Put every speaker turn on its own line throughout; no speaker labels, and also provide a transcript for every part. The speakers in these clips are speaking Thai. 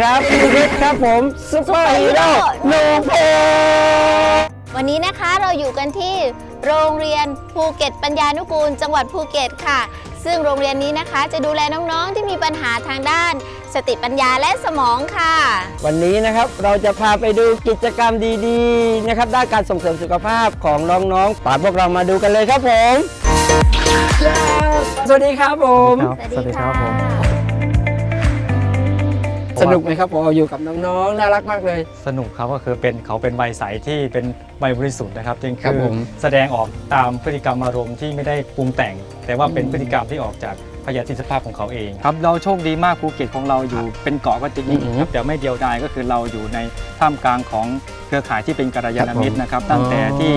ครับพี่เพชรครับผมซุปเปอร์ฮีโร่หนูเพชร
วันนี้นะคะเราอยู่กันที่โรงเรียนภูเก็ตปัญญานุกูล จังหวัดภูเก็ตค่ะ ซึ่งโรงเรียนนี้นะคะ จะดูแลน้องๆที่มีปัญหาทางด้าน สติปัญญาและสมองค่ะ
วันนี้นะครับเราจะพาไปดูกิจกรรมดีๆนะครับด้านการส่งเสริมสุขภาพของน้องๆตามพวกเรามาดูกันเลยครับผม สวัสดีครับผม
สวัสดีครับผม
สนุกไหมครับผมอยู่กับน้องๆน่ารักมากเลย
สนุกครับก็คือเป็นเขาเป็นวัยใสที่เป็นวัยบริสุทธิ์นะครับจริง
ครับ
คือ
ผม
แสดงออกตามพฤติกรรมอารมณ์ที่ไม่ได้ปรุงแต่ง แต่ว่าเป็นพฤติกรรมที่ออกจากพยาธิสภาพของเขาเอง ครับเราโชคดีมากภูเก็ตของเราอยู่เป็นเกาะก็จริง
อือหือ
ครับแต่ไม่เดียวดายก็คือเราอยู่ในท่ามกลางของเครือข่ายที่เป็นกัลยาณมิตรนะครับ ตั้งแต่ที่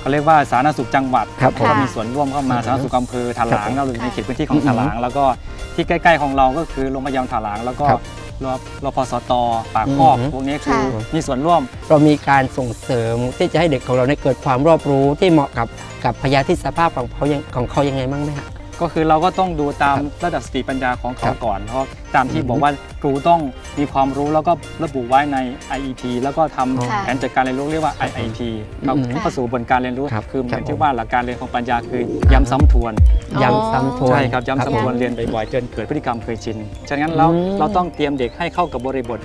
เขาเรียกว่าสาธารณสุขจังหวัด
ครับผม
ก็มีส่วนร่วมเข้ามา
อือฮึ
สาธารณสุขอำเภอถาหลาง
ครับผม
เราอยู่ในเขตพื้นที่ของ
อือฮึ
ถาหลาง แล้วก็ที่ใกล้ ๆ ของเราก็คือโรงพยาบาลถาหลาง แล้วก็
ครับ
รรพสตปากคอก
อือฮึ
พวกนี้คือ
ค่ะ
มีส่วนร่วม
เรามีการส่งเสริมที่จะให้เด็กของเราได้เกิดความรอบรู้ที่เหมาะกับกับพยาธิสภาพของเขายังของเขายังไงบ้างไหมฮะ
ก็คือเราก็ต้องดูตาม
ครับ
ระดับสติปัญญาของ
ครั
เขา
บ
ก่อน เพราะตามที่
อือฮึ
บอกว่าครูต้องมีความรู้แล้วก็ระบุไว้ใน IEP แล้วก็ทำ
ค่ะ
แผนจัดการเรียนรู้เรียกว่า IIP
อือฮึ
เข้าสู่กระบวนการเรียนรู้
ครับ
คือเหมื
ครั
อน
บ
ที่ว่าหลักการเรียนของปัญญาคือย้ำซ้ำทวน
ย้ำซ้ำทวน
ใช่ครับย้ำ
ผม
ซ้ำทวนเรียนบ่อยๆจนเกิดพฤติกรรมเคยชินฉะนั้นเรา
อืม
เราต้องเตรียมเด็กให้เข้ากับบริบท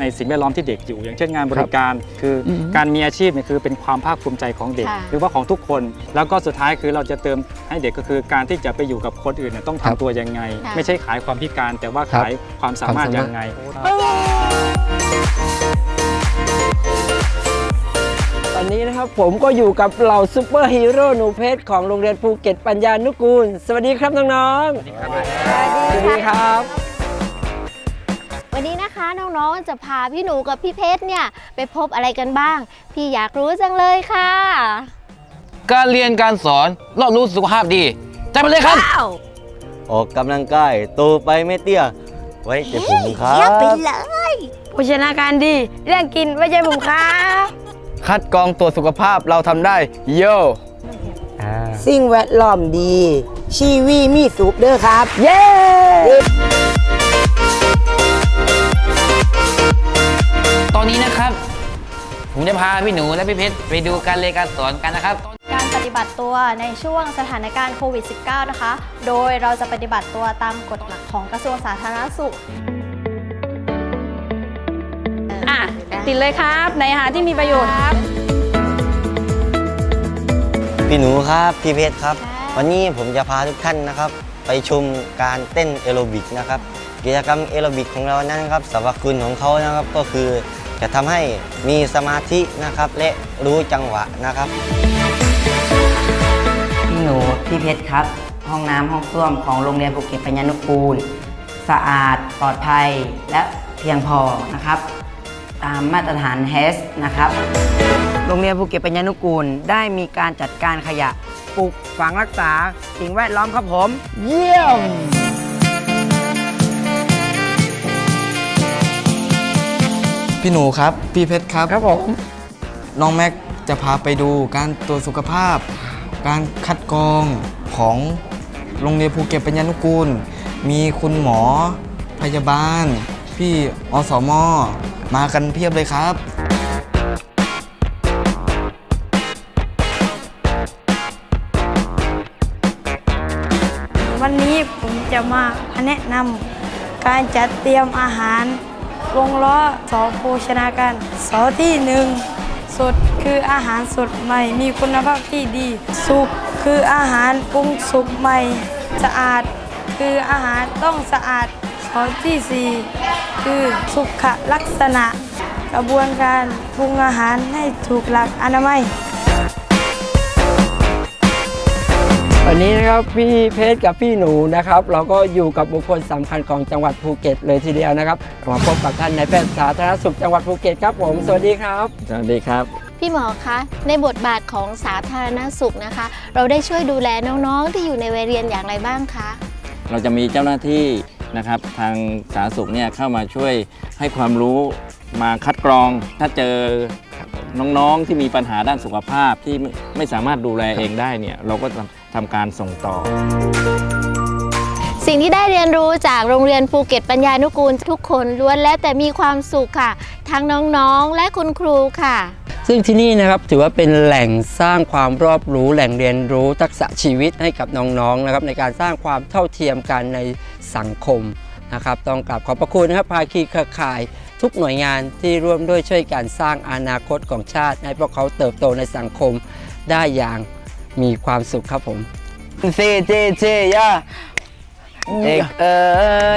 ในสิ่งแวดล้อมที่เด็กอยู่ อย่างเช่นงานบริการ คืออ
ม
การมีอาชีพเนี่ยคือเป็นความภาคภูมิใจของเด็ก
ค่ะ
หรือว่าของทุกคน แล้วก็สุดท้ายคือเราจะเติมให้เด็กก็คือการที่จะไปอยู่กับคนอื่นเนี่ยต้อง
ครั
ทำ
บ
ตัวยังไง
ค่ะ
ไม่ใช่ขายความพิการแต่ว่า
ครับ
ขายความสามารถ
ความสามารถ
ยังไง
ตอนนี้นะครับผมก็อยู่กับเหล่าซูเปอร์ฮีโร่หนูเพชรของโรงเรียนภูเก็ตปัญญานุกูล สวัสดีครับน้องๆ สวัสดีครับ
วั นนี้นะคะน้องๆจะพาพี่หนูกับพี่เพชรเนี่ยไปพบอะไรกันบ้าง พี่อยากรู้จังเลยค่ะ
การเรียนการสอนรอบรู้สุขภาพดีจัดไปเลยครับ
ออกกำลังกายโตไปไม่เตี้ย ไว้เจ็บผมครับ
โภชนาการดี เรื่องกินไม่ใช่ผมครับ
คัดกรองตัวจสุขภาพเราทำได้โย
สิ่งแวดล้อมดี ชีวีมีสุขเด้อครับ
เย้
ตอนนี้นะครับ ผมจะพาพี่หนูและพี่เพชรไปดูการเรียนการสอนกันนะครับ
การปฏิบัติตัวในช่วงสถานการณ์โควิด -19 นะคะ โดยเราจะปฏิบัติตัวตามกฎหลักของกระทรวงสาธารณสุข
อะ ติดเลยครับในอาหารที่มีประโยชน์ครับ
พี่หนูครับพี่เพชรครับ วันนี้ผมจะพาทุกท่านนะครับ ไปชมการเต้นแอโรบิกนะครับ กิจกรรมแอโรบิกของเรานั้นครับสรรพคุณของเขานะครับก็คือ จะทำให้มีสมาธินะครับและรู้จังหวะนะครับ
พี่หนูพี่เพชรครับ ห้องน้ำห้องส้วมของโรงเรียนภูเก็ตปัญญานุกูล สะอาดปลอดภัยและเพียงพอนะครับ ตามมาตรฐาน HES นะครับ โรงเรียนภูเก็ตปัญญานุกูล ได้มีการจัดการขยะปลูกฝังรักษาสิ่งแวดล้อมครับผม
เยี่ยม
พี่หนูครับ พี่เพชรครับ
ครับผม
น้องแม็กจะพาไปดูการตรวจสุขภาพ การคัดกรองของโรงเรียนภูเก็ตปัญญานุกูล มีคุณหมอ พยาบาล พี่อสมมากันเพียบเลยครับ
วันนี้ผมจะมาแนะนำการจัดเตรียมอาหาร วงล้อสอโภชนาการสอที่หนึ่งสดคืออาหารสดใหม่มีคุณภาพที่ดี สุกคืออาหารปรุงสุกใหม่ สะอาดคืออาหารต้องสะอาดสอที่สี่คือสุขลักษณะ กระบวนการปรุงอาหารให้ถูกหลักอนามัย
วันนี้นะครับพี่เพชรกับพี่หนูนะครับ เราก็อยู่กับบุคคลสำคัญของจังหวัดภูเก็ตเลยทีเดียวนะครับมาพบกับท่านนายแพทย์สาธารณสุขจังหวัดภูเก็ตครับผมสวัสดีครับ
สวัสดีครับ
พี่หมอคะในบทบาทของสาธารณสุขนะคะ เราได้ช่วยดูแลน้องๆ ที่อยู่ในวัยเรียนอย่างไรบ้างคะ
เราจะมีเจ้าหน้าที่นะครับทางสาธารณสุขเนี่ยเข้ามาช่วยให้ความรู้มาคัดกรอง ถ้าเจอน้องๆที่มีปัญหาด้านสุขภาพที่ไม่ไม่สามารถดูแลเองได้เนี่ยเราก็ทำ ทำการส่งต่อ
สิ่งที่ได้เรียนรู้จากโรงเรียนภูเก็ตปัญญานุกูล ทุกคนล้วนแล้วแต่มีความสุขค่ะ ทั้งน้องๆและคุณครูค่ะ
ซึ่งที่นี่นะครับถือว่าเป็นแหล่งสร้างความรอบรู้แหล่งเรียนรู้ทักษะชีวิตให้กับน้องๆนะครับในการสร้างความเท่าเทียมกันในสังคมนะครับต้องกราบขอบพระคุณนะครับภาคีเครือข่ายทุกหน่วยงานที่ร่วมด้วยช่วยการสร้างอนาคตของชาติ ให้พวกเขาเติบโตในสังคมได้อย่าง มีความสุขครับผม
เซเจเจย่าเด็กเอ๋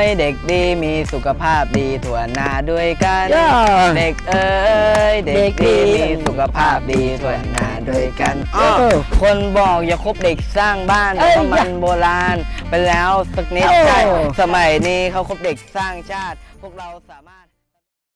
ยเด็กดีมีสุขภาพดีถั่วหน้าด้วยกัน
ย่า
เด็กเอ๋ยเด็
เด็
ก
กดี
ดีมีสุขภาพดีถั่วหน้าด้วยกันอ้อ
เออ
คนบอกอย่าคบเด็กสร้างบ้าน
เอ้ย
เพราะมันโบราณ ไปแล้วสักนิด
โอ้
ใช่สมัยนี้เขาคบเด็กสร้างชาติ พวกเราสามารถ